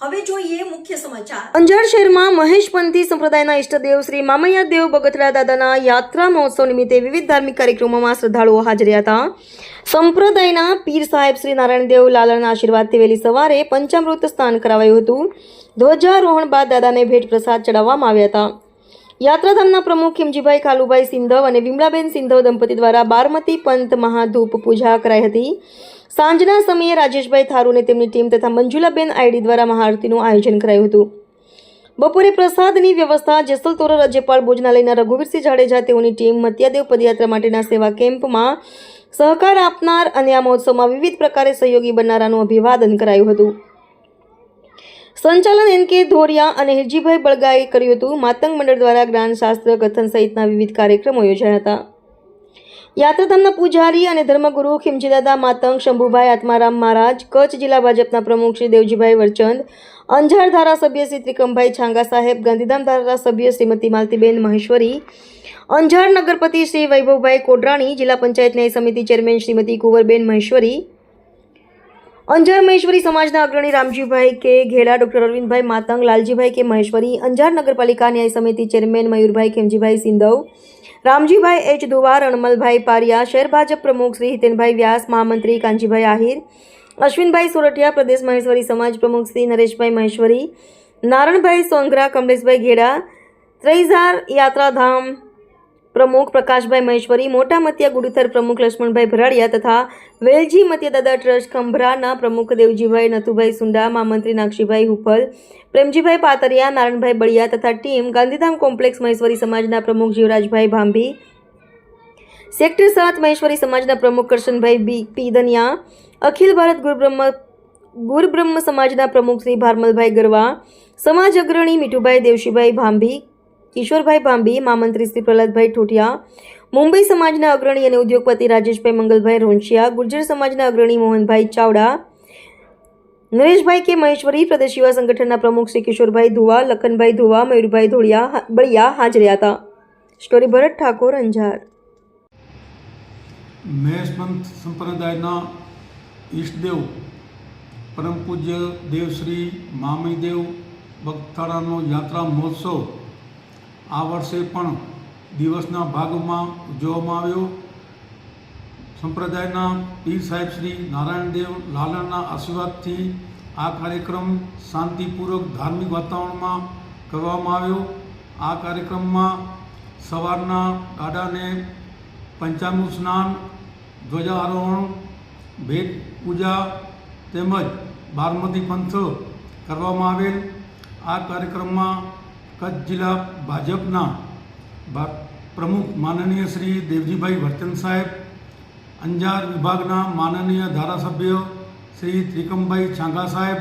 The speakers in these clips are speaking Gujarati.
હવે જોઈએ મુખ્ય સમાચાર. અંજાર શહેરમાં મહેશપંથી સંપ્રદાયના ઈષ્ટદેવ શ્રી મામૈયા દેવ બગથરા દાદાના યાત્રા મહોત્સવ નિમિત્તે વિવિધ ધાર્મિક કાર્યક્રમોમાં શ્રદ્ધાળુઓ હાજર હતા. સંપ્રદાયના પીર સાહેબ શ્રી નારાયણદેવ લાલણના આશીર્વાદથી વહેલી સવારે પંચામૃત સ્નાન કરાવાયું હતું. ધ્વજારોહણ બાદ દાદાને ભેટ પ્રસાદ ચડાવવામાં આવ્યા હતા. યાત્રાધામના પ્રમુખ ખીમજીભાઈ કાલુભાઈ સિંધવ અને વિમલાબેન સિંધવ દંપતી દ્વારા બારમતી પંત મહાધૂપ પૂજા કરાઈ હતી. સાંજના સમયે રાજેશભાઈ થારુ તેમની ટીમ તથા મંજુલાબેન આઈડી દ્વારા મહાઆરતીનું આયોજન કરાયું હતું. બપોરે પ્રસાદની વ્યવસ્થા જેસલ તોરલ રાજ્યપાલ ભોજનાલયના રઘુવીરસિંહ જાડેજા તેઓની ટીમ મત્યાદેવ પદયાત્રા માટેના સેવા કેમ્પમાં સહકાર આપનાર અને આ મહોત્સવમાં વિવિધ પ્રકારે સહયોગી બનનારાનું અભિવાદન કરાયું હતું. સંચાલન એન કે ધોરિયા અને હિરજીભાઈ બળગાએ કર્યું હતું. માતંગ મંડળ દ્વારા જ્ઞાનશાસ્ત્ર કથન સહિતના વિવિધ કાર્યક્રમો યોજાયા હતા. યાત્રાધામના પૂજારી અને ધર્મગુરુ ખીમજીદાદા માતંગ શંભુભાઈ આત્મારામ મહારાજ, કચ્છ જિલ્લા ભાજપના પ્રમુખ શ્રી દેવજીભાઈ વરચંદ, અંજાર ધારાસભ્ય શ્રી ત્રિકમભાઈ છાંગા સાહેબ, ગાંધીધામ ધારાસભ્ય શ્રીમતી માલતીબેન મહેશ્વરી, અંજાર નગરપતિ શ્રી વૈભવભાઈ કોડરાણી, જિલ્લા પંચાયત ન્યાય સમિતિ ચેરમેન શ્રીમતી કુંવરબેન મહેશ્વરી અંજાર મહેશ્વરી સમાજના અગ્રણી Ramjibhai K Gheda doctor Arvindbhai Matang, Laljibhai K Maheshwari, Anjar નગરપાલિકા ન્યાય સમિતિ ચેરમેન મયુરભાઈ ખેમજીભાઈ સિંધવ, રામજીભાઈ એચ દુવાર અણમલભાઈ પારિયા, શહેર ભાજપ પ્રમુખ શ્રી હિતેનભાઈ વ્યાસ, મહામંત્રી કાંજીભાઈ આહિર, અશ્વિનભાઈ સોરઠિયા પ્રદેશ મહેશ્વરી સમાજ પ્રમુખ શ્રી નરેશભાઈ મહેશ્વરી, નારણભાઈ સોંગરા, કમલેશભાઈ ઘેડા ત્રૈઝાર યાત્રાધામ પ્રમુખ પ્રકાશભાઈ મહેશ્વરી, મોટા મતિયા ગુડુથર પ્રમુખ લક્ષ્મણભાઈ ભરાડિયા તથા વેલજી મતિયાદાદા ટ્રસ્ટ ખંભરાના પ્રમુખ દેવજીભાઈ નથુભાઈ સુંડા મહામંત્રી નાક્ષીભાઈ હુફલ, પ્રેમજીભાઈ પાતરિયા નારણભાઈ બળિયા તથા ટીમ ગાંધીધામ કોમ્પ્લેક્સ મહેશ્વરી સમાજના પ્રમુખ જીવરાજભાઈ ભાંભી, સેક્ટર સાત મહેશ્વરી સમાજના પ્રમુખ કરશનભાઈ બી પીદનિયા અખિલ ભારત ગુરુબ્રહ્મ ગુરુબ્રહ્મ સમાજના પ્રમુખ શ્રી ભારમલભાઈ ગરવા, સમાજ અગ્રણી મીઠુભાઈ દેવશીભાઈ ભાંભી કિશોરભાઈ ભાંભી મહામંત્રી શ્રી પ્રહલાદભાઈ ઠોઠિયા, મુંબઈ સમાજના અગ્રણી અને ઉદ્યોગપતિ રાજેશભાઈ મંગલભાઈ રોંશિયા ગુર્જર સમાજના અગ્રણી મોહનભાઈ ચાવડા, નરેશભાઈ કે મહેશ્વરી, પ્રદેશ યુવા સંગઠનના પ્રમુખ શ્રી કિશોરભાઈ ધુવા, લખનભાઈ ધુવા, મયુરભાઈ ધોળિયા બળિયા હાજર રહ્યા હતા. સ્ટોરી ભરત ઠાકોર, અંજાર. મહેશપંથ સંપ્રદાયના ઈષ્ટદેવ, પરમ પૂજ્ય દેવશ્રી મામીદેવ બગથારાનો યાત્રા મહોત્સવ આ વર્ષે પણ દિવસના ભાગમાં ઉજવવામાં આવ્યો. સંપ્રદાયના પીર સાહેબ શ્રી નારાયણદેવ લાલણના આશીર્વાદથી આ કાર્યક્રમ શાંતિપૂર્વક ધાર્મિક વાતાવરણમાં કરવામાં આવ્યો. આ કાર્યક્રમમાં સવારના ગાડાને પંચામૃત સ્નાન, ધ્વજારોહણ, ભેટ પૂજા તેમજ બારમતી પંથ કરવામાં આવેલ. આ કાર્યક્રમમાં કચ્છ જિલ્લા ભાજપના પ્રમુખ માનનીય શ્રી દેવજીભાઈ વર્તન સાહેબ, અંજાર વિભાગના માનનીય ધારાસભ્ય શ્રી ત્રિકમભાઈ છાંગા સાહેબ,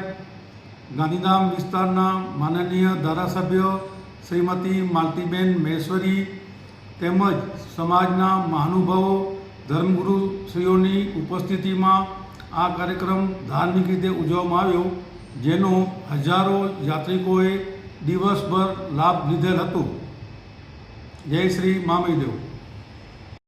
ગાંધીધામ વિસ્તારના માનનીય ધારાસભ્ય શ્રીમતી માલતીબેન મહેશ્વરી તેમજ સમાજના મહાનુભાવો ધર્મગુરુ શ્રીઓની ઉપસ્થિતિમાં આ કાર્યક્રમ ધાર્મિક રીતે ઉજવવામાં આવ્યો, જેનો હજારો યાત્રિકોએ દિવસભર લાભ લીધેલ હતું. જય શ્રી મામીદેવ.